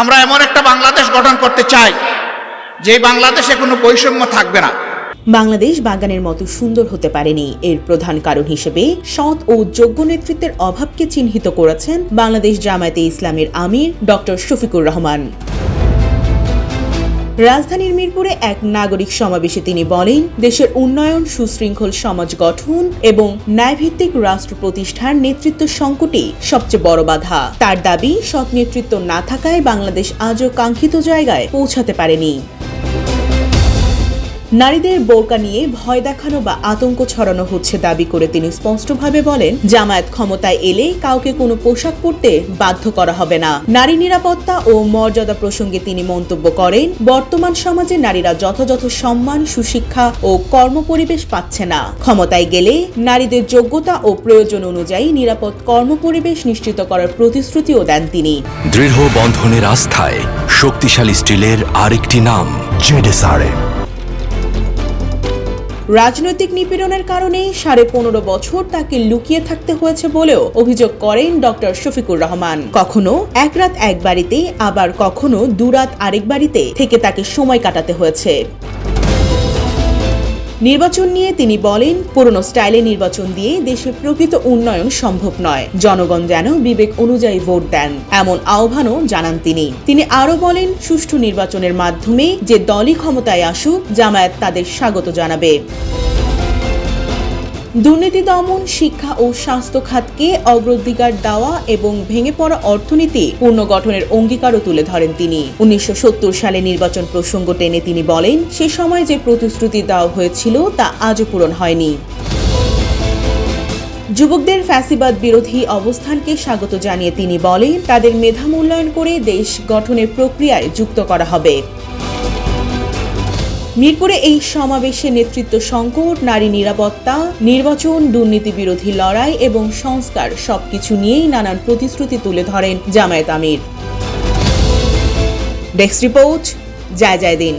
আমরা এমন একটা বাংলাদেশ গঠন করতে চাই, যে বাংলাদেশে কোনো বৈষম্য থাকবে না। বাংলাদেশ বাগানের মতো সুন্দর হতে পারেনি। এর প্রধান কারণ হিসেবে সৎ ও যোগ্য নেতৃত্বের অভাবকে চিহ্নিত করেছেন বাংলাদেশ জামায়াতে ইসলামের আমির ডক্টর শফিকুর রহমান। রাজধানীর মিরপুরে এক নাগরিক সমাবেশে তিনি বলেন, দেশের উন্নয়ন, সুশৃঙ্খল সমাজ গঠন এবং ন্যায়ভিত্তিক রাষ্ট্র প্রতিষ্ঠার নেতৃত্ব সংকটই সবচেয়ে বড় বাধা। তার দাবি, সৎ নেতৃত্ব না থাকায় বাংলাদেশ আজও কাঙ্ক্ষিত জায়গায় পৌঁছাতে পারেনি। নারীদের বোরকা নিয়ে ভয় দেখানো বা আতঙ্ক ছড়ানো হচ্ছে দাবি করে তিনি স্পষ্টভাবে বলেন, জামায়াত ক্ষমতায় এলে কাউকে কোনো পোশাক পরতে বাধ্য করা হবে না। নারী নিরাপত্তা ও মর্যাদা প্রসঙ্গে তিনি মন্তব্য করেন, বর্তমান সমাজে নারীরা যথাযথ সম্মান, সুশিক্ষা ও কর্মপরিবেশ পাচ্ছে না। ক্ষমতায় গেলে নারীদের যোগ্যতা ও প্রয়োজন অনুযায়ী নিরাপদ কর্মপরিবেশ নিশ্চিত করার প্রতিশ্রুতিও দেন তিনি। দৃঢ় বন্ধনের আস্থায় শক্তিশালী স্টিলের আরেকটি নাম, জেডেসআরএম। রাজনৈতিক নিপীড়নের কারণে সাড়ে পনেরো বছর তাকে লুকিয়ে থাকতে হয়েছে বলেও অভিযোগ করেন ডক্টর শফিকুর রহমান। কখনো এক রাত এক বাড়িতে আবার কখনো দুরাত আরেক বাড়িতে থেকে তাকে সময় কাটাতে হয়েছে। নির্বাচন নিয়ে তিনি বলেন, পুরনো স্টাইলে নির্বাচন দিয়ে দেশের প্রকৃত উন্নয়ন সম্ভব নয়। জনগণ যেন বিবেক অনুযায়ী ভোট দেন, এমন আহ্বানও জানান তিনি। তিনি আরও বলেন, সুষ্ঠু নির্বাচনের মাধ্যমে যে দলই ক্ষমতায় আসুক, জামায়াত তাদের স্বাগত জানাবে। দুর্নীতি দমন, শিক্ষা ও স্বাস্থ্য খাতকে অগ্রাধিকার দেওয়া এবং ভেঙে পড়া অর্থনীতি পুনর্গঠনের অঙ্গীকারও তুলে ধরেন তিনি। উনিশশো সত্তর সালে নির্বাচন প্রসঙ্গ টেনে তিনি বলেন, সে সময় যে প্রতিশ্রুতি দেওয়া হয়েছিল তা আজও পূরণ হয়নি। যুবকদের ফ্যাসিবাদ বিরোধী অবস্থানকে স্বাগত জানিয়ে তিনি বলেন, তাদের মেধা মূল্যায়ন করে দেশ গঠনের প্রক্রিয়ায় যুক্ত করা হবে। মিরপুরে এই সমাবেশে নেতৃত্ব সংকট, নারী নিরাপত্তা, নির্বাচন, দুর্নীতি বিরোধী লড়াই এবং সংস্কার সবকিছু নিয়েই নানান প্রতিশ্রুতি তুলে ধরেন জামায়াত আমির। ডেস্ক রিপোর্ট, জয় জয় দিন।